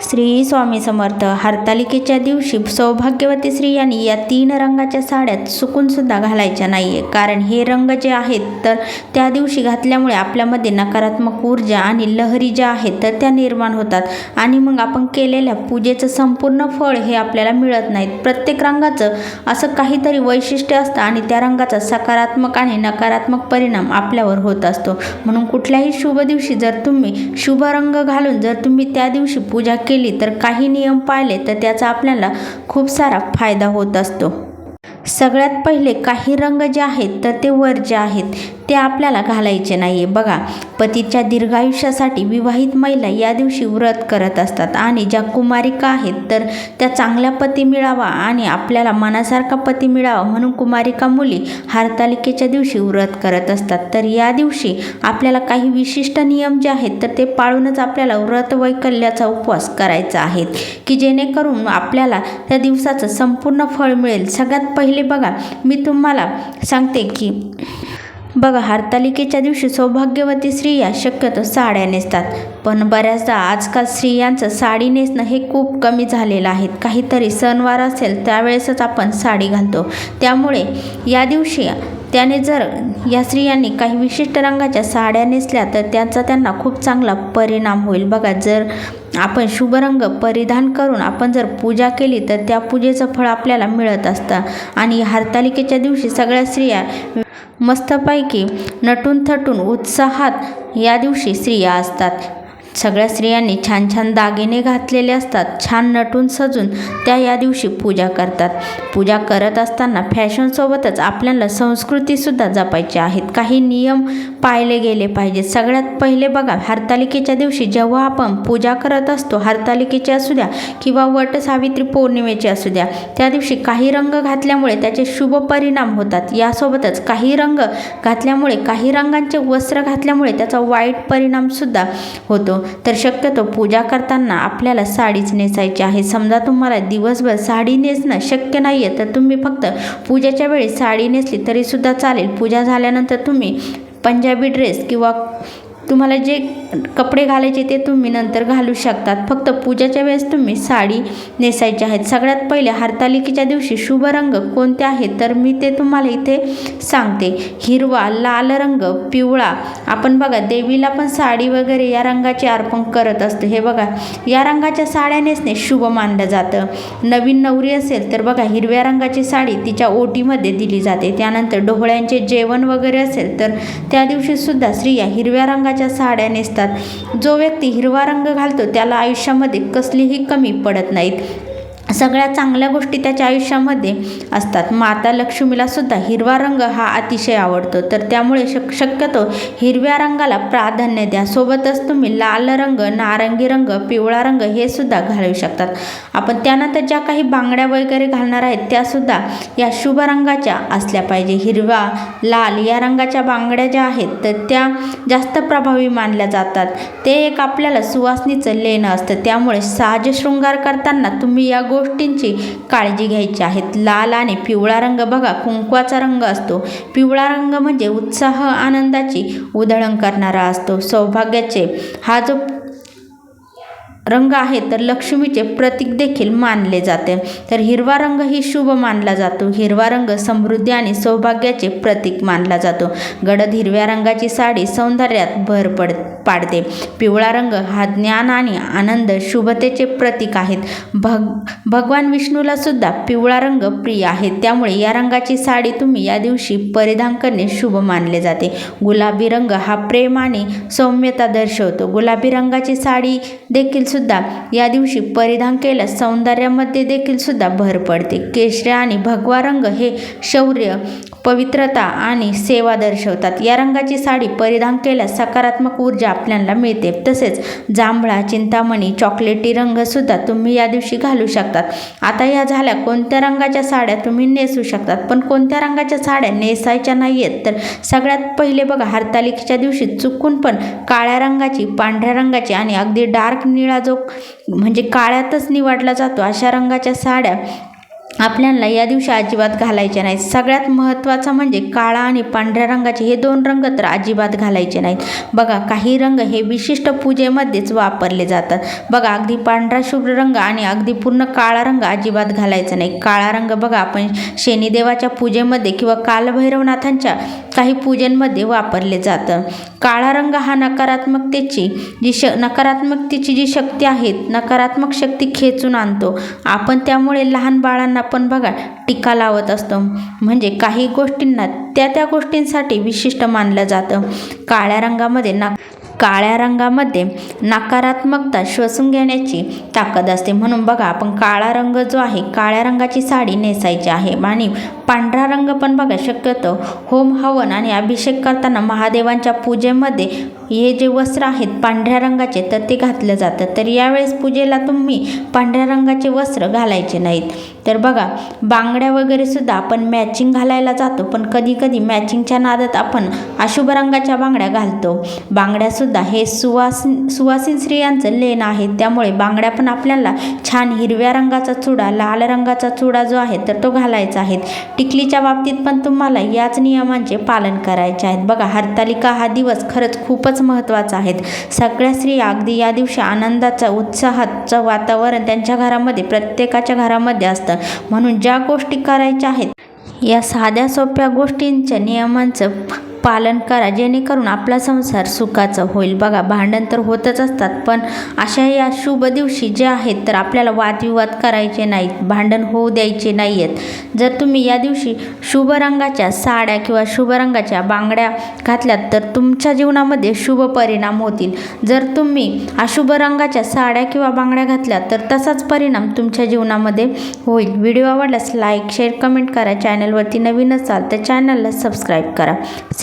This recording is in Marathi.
श्री स्वामी समर्थ हरतालिकेच्या दिवशी सौभाग्यवती स्त्रियांनी या तीन रंगाच्या साड्यात सुकूनसुद्धा घालायच्या नाही आहे कारण हे रंग जे आहेत तर त्या दिवशी घातल्यामुळे आपल्यामध्ये नकारात्मक ऊर्जा आणि लहरी ज्या आहेत तर त्या निर्माण होतात. आणि मग आपण केलेल्या पूजेचं संपूर्ण फळ हे आपल्याला मिळत नाहीत. प्रत्येक रंगाचं असं काहीतरी वैशिष्ट्य असतं आणि त्या रंगाचा सकारात्मक आणि नकारात्मक परिणाम आपल्यावर होत असतो. म्हणून कुठल्याही शुभ दिवशी जर तुम्ही शुभ रंग घालून जर तुम्ही त्या दिवशी पूजा केली तर काही नियम पाळले तर त्याचा आपल्याला खूप सारा फायदा होत असतो. सगळ्यात पहिले काही रंग जे आहेत तर ते वर्ज्य आहेत ते आपल्याला घालायचे नाही आहे बघा पतीच्या दीर्घायुष्यासाठी विवाहित महिला या दिवशी व्रत करत असतात आणि ज्या कुमारिका आहेत तर त्या चांगल्या पती मिळावा आणि आपल्याला मनासारखा पती मिळावा म्हणून कुमारिका मुली हारतालिकेच्या दिवशी व्रत करत असतात. तर या दिवशी आपल्याला काही विशिष्ट नियम जे आहेत तर ते पाळूनच आपल्याला व्रत वैकल्याचा उपवास करायचा आहे की जेणेकरून आपल्याला त्या दिवसाचं संपूर्ण फळ मिळेल. सगळ्यात पहिले बघा मी तुम्हाला सांगते की बघा हरतालिकेच्या दिवशी सौभाग्यवती स्त्रिया शक्यतो साड्या नेसतात. पण बऱ्याचदा आजकाल स्त्रियांचं साडी नेसणं हे खूप कमी झालेलं आहे. काहीतरी सणवार असेल त्यावेळेसच आपण साडी घालतो. त्यामुळे या दिवशी त्याने जर या स्त्रियांनी काही विशिष्ट रंगाच्या साड्या नेसल्या तर त्याचा त्यांना खूप चांगला परिणाम होईल. बघा जर आपण शुभ रंग परिधान करून आपण जर पूजा केली तर त्या पूजेचं फळ आपल्याला मिळत असतं. आणि हरतालिकेच्या दिवशी सगळ्या स्त्रिया मस्तपैकी नटून थटून उत्साहात या दिवशी स्त्रिया असतात. सगळ्या स्त्रियांनी छान छान दागिने घातलेले असतात छान नटून सजून त्या या दिवशी पूजा करतात. पूजा करत असताना फॅशनसोबतच आपल्याला संस्कृतीसुद्धा जपायची आहेत. काही नियम पाळले गेले पाहिजेत. सगळ्यात पहिले बघा हरतालिकेच्या दिवशी जेव्हा आपण पूजा करत असतो हरतालिकेची असू द्या किंवा वट सावित्री पौर्णिमेची असू द्या त्या दिवशी काही रंग घातल्यामुळे त्याचे शुभ परिणाम होतात. यासोबतच काही रंग घातल्यामुळे काही रंगांचे वस्त्र घातल्यामुळे त्याचा वाईट परिणामसुद्धा होतो. तर शक्यतो पूजा करताना आपल्याला साडीच नेसायची आहे. समजा तुम्हाला दिवसभर साडी नेसणं शक्य नाही आहे तर तुम्ही फक्त पूजेच्या वेळी साडी नेसली तरीसुद्धा चालेल. पूजा झाल्यानंतर तुम्ही पंजाबी ड्रेस किंवा तुम्हाला जे कपडे घालायचे ते तुम्ही नंतर घालू शकतात. फक्त पूजाच्या वेळेस तुम्ही साडी नेसायची आहेत. सगळ्यात पहिले हरतालिकेच्या दिवशी शुभ रंग कोणते आहेत तर मी ते तुम्हाला इथे सांगते. हिरवा लाल रंग पिवळा. आपण बघा देवीला पण साडी वगैरे या रंगाचे अर्पण करत असतो. हे बघा या रंगाच्या साड्या नेसणे शुभ मानलं जातं. नवीन नवरी असेल तर बघा हिरव्या रंगाची साडी तिच्या ओटीमध्ये दिली जाते. त्यानंतर डोहळ्यांचे जेवण वगैरे असेल तर त्या दिवशीसुद्धा स्त्रिया हिरव्या रंगाच्या रंगाच्या साड्या नेसतात. जो व्यक्ती हिरवा रंग घालतो त्याला आयुष्यामध्ये कसलीही कमी पडत नाहीत. सगळ्या चांगल्या गोष्टी त्याच्या आयुष्यामध्ये असतात. माता लक्ष्मीला सुद्धा हिरवा रंग हा अतिशय आवडतो. तर त्यामुळे शक शक्यतो हिरव्या रंगाला प्राधान्य द्या. सोबतच तुम्ही लाल रंग नारंगी रंग पिवळा रंग हे सुद्धा घालू शकतात. आपण त्यानंतर ज्या काही बांगड्या वगैरे घालणार आहेत त्यासुद्धा या शुभ रंगाच्या असल्या पाहिजे. हिरवा लाल या रंगाच्या बांगड्या ज्या आहेत तर त्या जास्त प्रभावी मानल्या जातात. ते एक आपल्याला सुवासनीचं लेणं असतं. त्यामुळे साज शृंगार करताना तुम्ही या गो गोष्टींची काळजी घ्यायची आहेत लाल आणि पिवळा रंग बघा कुंकवाचा रंग असतो. पिवळा रंग म्हणजे उत्साह आनंदाची उधळण करणारा असतो. सौभाग्याचे हा जो रंग आहे तर लक्ष्मीचे प्रतीक देखील मानले जाते. तर हिरवा रंग ही शुभ मानला जातो. हिरवा रंग समृद्धी आणि सौभाग्याचे प्रतीक मानला जातो. गडद हिरव्या रंगाची साडी सौंदर्यात भर पड पाडते. पिवळा रंग हा ज्ञान आणि आनंद शुभतेचे प्रतीक आहेत. भग भगवान विष्णूला सुद्धा पिवळा रंग प्रिय आहे. त्यामुळे या रंगाची साडी तुम्ही या दिवशी परिधान करणे शुभ मानले जाते. गुलाबी रंग हा प्रेम आणि सौम्यता दर्शवतो. गुलाबी रंगाची साडी देखील सुद्धा या दिवशी परिधान केल्यास सौंदर्यामध्ये देखील सुद्धा भर पडते. केशरी आणि भगवा रंग हे शौर्य पवित्रता आणि सेवा दर्शवतात. या रंगाची साडी परिधान केल्यास सकारात्मक ऊर्जा आपल्याला मिळते. तसेच जांभळा चिंतामणी चॉकलेटी रंगसुद्धा तुम्ही या दिवशी घालू शकतात. आता या झाल्या कोणत्या रंगाच्या साड्या तुम्ही नेसू शकतात? पण कोणत्या रंगाच्या साड्या नेसायच्या नाही आहेत तर सगळ्यात पहिले बघा हरतालिकेच्या दिवशी चुकून पण काळ्या रंगाची पांढऱ्या रंगाची आणि अगदी डार्क निळा जो म्हणजे काळ्यातच निवडला जातो अशा रंगाच्या साड्या आपल्याला या दिवशी अजिबात घालायचे नाहीत. सगळ्यात महत्त्वाचं म्हणजे काळा आणि पांढऱ्या रंगाचे हे दोन रंग तर अजिबात घालायचे नाहीत. बघा काही रंग हे विशिष्ट पूजेमध्येच वापरले जातात. बघा अगदी पांढरा शुभ्र रंग आणि अगदी पूर्ण काळा रंग अजिबात घालायचा नाही. काळा रंग बघा आपण शनिदेवाच्या पूजेमध्ये किंवा कालभैरवनाथांच्या काही पूजेमध्ये वापरले जातं. काळा रंग हा नकारात्मकतेची जी श नकारात्मकतेची जी शक्ती आहे नकारात्मक शक्ती खेचून आणतो. आपण त्यामुळे लहान बाळांना पण बघा टीका लावत असतो. म्हणजे काही गोष्टींना त्या त्या गोष्टींसाठी विशिष्ट मानलं जातं. काळ्या रंगामध्ये ना काळ्या रंगामध्ये नकारात्मकता श्वसून घेण्याची ताकद असते. म्हणून बघा आपण काळा रंग जो आहे काळ्या रंगाची साडी नेसायची आहे. आणि पांढरा रंग पण बघा शक्यतो होम हवन आणि अभिषेक करताना महादेवांच्या पूजेमध्ये हे जे वस्त्र आहेत पांढऱ्या रंगाचे तर ते घातलं जातं. तर यावेळेस पूजेला तुम्ही पांढऱ्या रंगाचे वस्त्र घालायचे नाहीत. तर बघा बांगड्या वगैरे सुद्धा आपण मॅचिंग घालायला जातो पण कधी कधी मॅचिंगच्या नादात आपण अशुभ रंगाच्या बांगड्या घालतो. बांगड्यासुद्धा हे सुवासिन सुवासिन स्त्रियांचं लेण आहे. त्यामुळे बांगड्या पण आपल्याला छान हिरव्या रंगाचा चुडा लाल रंगाचा चुडा जो आहे तर तो घालायचा आहे. टिकलीच्या बाबतीत पण तुम्हाला याच नियमांचे पालन करायचे आहेत. बघा हरतालिका हा दिवस खरंच खूपच महत्त्वाचा आहे. सगळ्या स्त्रिया अगदी या दिवशी आनंदाचा उत्साहाचं वातावरण त्यांच्या घरामध्ये प्रत्येकाच्या घरामध्ये असतं. म्हणून ज्या गोष्टी करायच्या आहेत या साध्या सोप्या गोष्टींच्या नियमांचं पालन करा जेणेकरून आपला संसार सुखाचा होईल. बघा भांडण तर होतच असतात पण अशा या शुभ दिवशी जे आहेत तर आपल्याला वादविवाद करायचे नाहीत भांडण होऊ द्यायचे नाही आहेत जर तुम्ही या दिवशी शुभ रंगाच्या साड्या किंवा शुभ रंगाच्या बांगड्या घातल्यात तर तुमच्या जीवनामध्ये शुभ परिणाम होतील. जर तुम्ही अशुभ रंगाच्या साड्या किंवा बांगड्या घातल्या तर तसाच परिणाम तुमच्या जीवनामध्ये होईल. व्हिडिओ आवडल्यास लाईक शेअर कमेंट करा. चॅनलवरती नवीन असाल तर चॅनलला सबस्क्राईब करा.